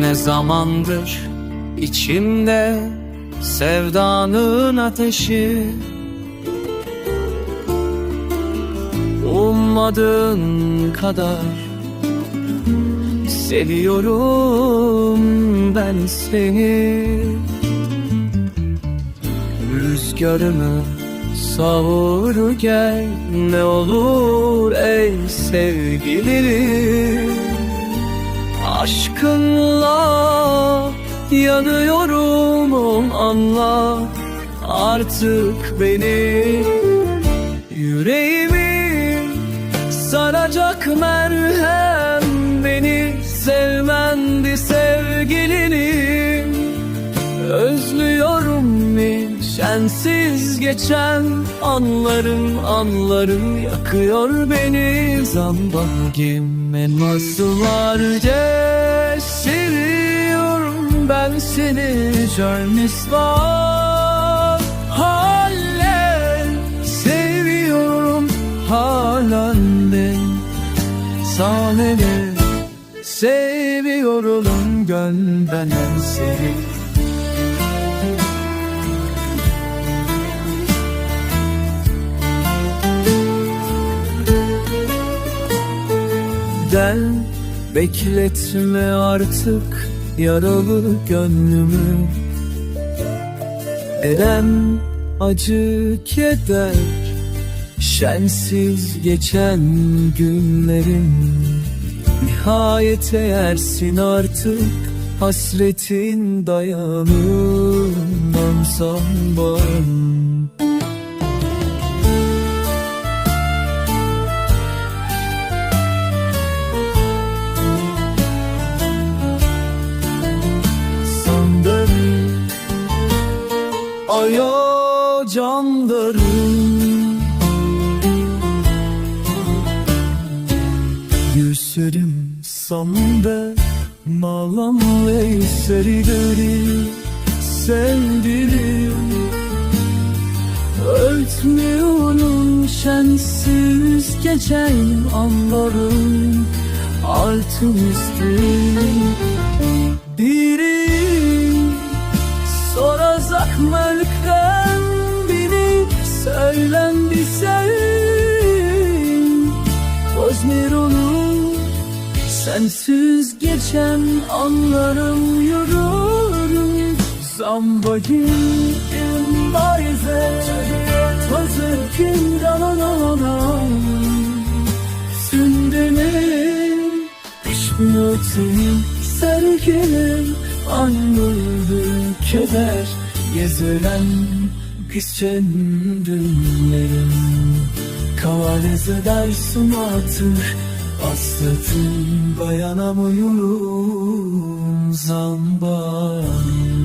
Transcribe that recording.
Ne zamandır içimde sevdanın ateşi. Ummadığın kadar Seviyorum ben seni. Rüzgarımı savur gel Ne olur ey sevgilim. Aşkınla yanıyorum anla artık beni. Yüreğimi saracak merhem beni sevmendi sevgilinim Özlüyorum hiç sensiz geçen anlarım anlarım yakıyor beni. Zambagim elmaslarca seviyorum ben seni Jarmisvar Halen seviyorum halen ben Sahneni seviyorum gönlden seni. Gel bekletme artık yaralı gönlümü Elem acı keder Şensiz geçen günlerim Nihayete ersin artık Hasretin dayanımdan sanmam sandım Aya canlarım Yüzlerim sandı Malam ve serileri Sevdirim Örtmüyorum şensiz geçen anlarım Altın üstüm biri söylendi Özmür olur sensiz geçen anlarım yürürüm Zambacım imbayze Tazı kim dananana Sündenim Pişmiyotin sergilim Anladı keder Gezilen küçen dünlerim Kavaleze dersim atır Hasretim dayanamıyorum Zamban